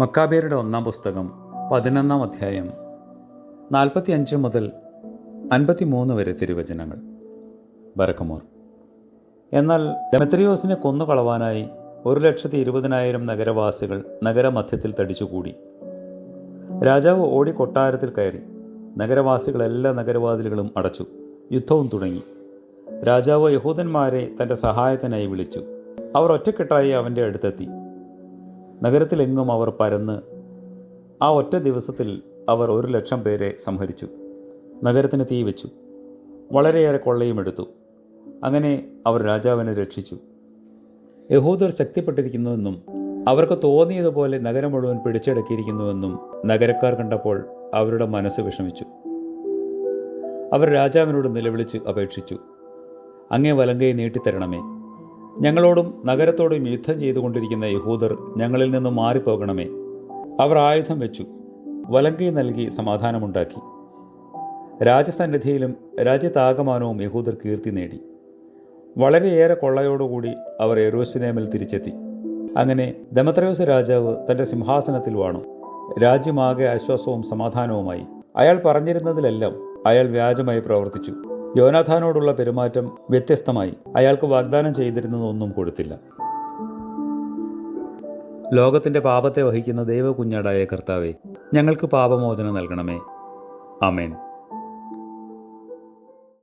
മക്കാബേരുടെ ഒന്നാം പുസ്തകം പതിനൊന്നാം അധ്യായം നാൽപ്പത്തിയഞ്ച് മുതൽ അൻപത്തിമൂന്ന് വരെ തിരുവചനങ്ങൾ. ബരക്കമോർ എന്നാൽ ഡെമത്രിയോസിനെ കൊന്നുകളവാനായി ഒരു ലക്ഷത്തി ഇരുപതിനായിരം നഗരവാസികൾ നഗരമധ്യത്തിൽ തടിച്ചുകൂടി. രാജാവ് ഓടി കൊട്ടാരത്തിൽ കയറി. നഗരവാസികൾ എല്ലാ നഗരവാതിലുകളും അടച്ചു. യുദ്ധവും തുടങ്ങി. രാജാവ് യഹൂദന്മാരെ തന്റെ സഹായത്തിനായി വിളിച്ചു. അവർ ഒറ്റക്കെട്ടായി അവന്റെ അടുത്തെത്തി. നഗരത്തിലെങ്ങും അവർ പരന്ന് ആ ഒറ്റ ദിവസത്തിൽ അവർ ഒരു ലക്ഷം പേരെ സംഹരിച്ചു. നഗരത്തിന് തീ വെച്ചു. വളരെയേറെ കൊള്ളയും എടുത്തു. അങ്ങനെ അവർ രാജാവിനെ രക്ഷിച്ചു. യഹൂദർ ശക്തിപ്പെട്ടിരിക്കുന്നുവെന്നും അവർക്ക് തോന്നിയതുപോലെ നഗരം മുഴുവൻ പിടിച്ചടക്കിയിരിക്കുന്നുവെന്നും നഗരക്കാർ കണ്ടപ്പോൾ അവരുടെ മനസ്സ് വിഷമിച്ചു. അവർ രാജാവിനോട് നിലവിളിച്ച് അപേക്ഷിച്ചു. അങ്ങേ വലങ്കയെ നീട്ടിത്തരണമേ. ഞങ്ങളോടും നഗരത്തോടും യുദ്ധം ചെയ്തുകൊണ്ടിരിക്കുന്ന യഹൂദർ ഞങ്ങളിൽ നിന്ന് മാറിപ്പോകണമേ. അവർ ആയുധം വെച്ചു വലങ്കൈ നൽകി സമാധാനമുണ്ടാക്കി. രാജസന്നിധിയിലും രാജ്യത്താകമാനവും യഹൂദർ കീർത്തി നേടി. വളരെയേറെ കൊള്ളയോടുകൂടി അവർ എറോസിനേമിൽ തിരിച്ചെത്തി. അങ്ങനെ ദമത്രയോസ് രാജാവ് തന്റെ സിംഹാസനത്തിൽ വാണു. രാജ്യമാകെ ആശ്വാസവും സമാധാനവുമായി. അയാൾ പറഞ്ഞിരുന്നതിലെല്ലാം അയാൾ വ്യാജമായി പ്രവർത്തിച്ചു. യോനാഥാനോടുള്ള പെരുമാറ്റം വ്യത്യസ്തമായി അയാൾക്ക് വാഗ്ദാനം ചെയ്തിരുന്നതൊന്നും കൊടുത്തില്ല. ലോകത്തിന്റെ പാപത്തെ വഹിക്കുന്ന ദൈവകുഞ്ഞാടായ കർത്താവെ ഞങ്ങൾക്ക് പാപമോചനം നൽകണമേ. ആമേൻ.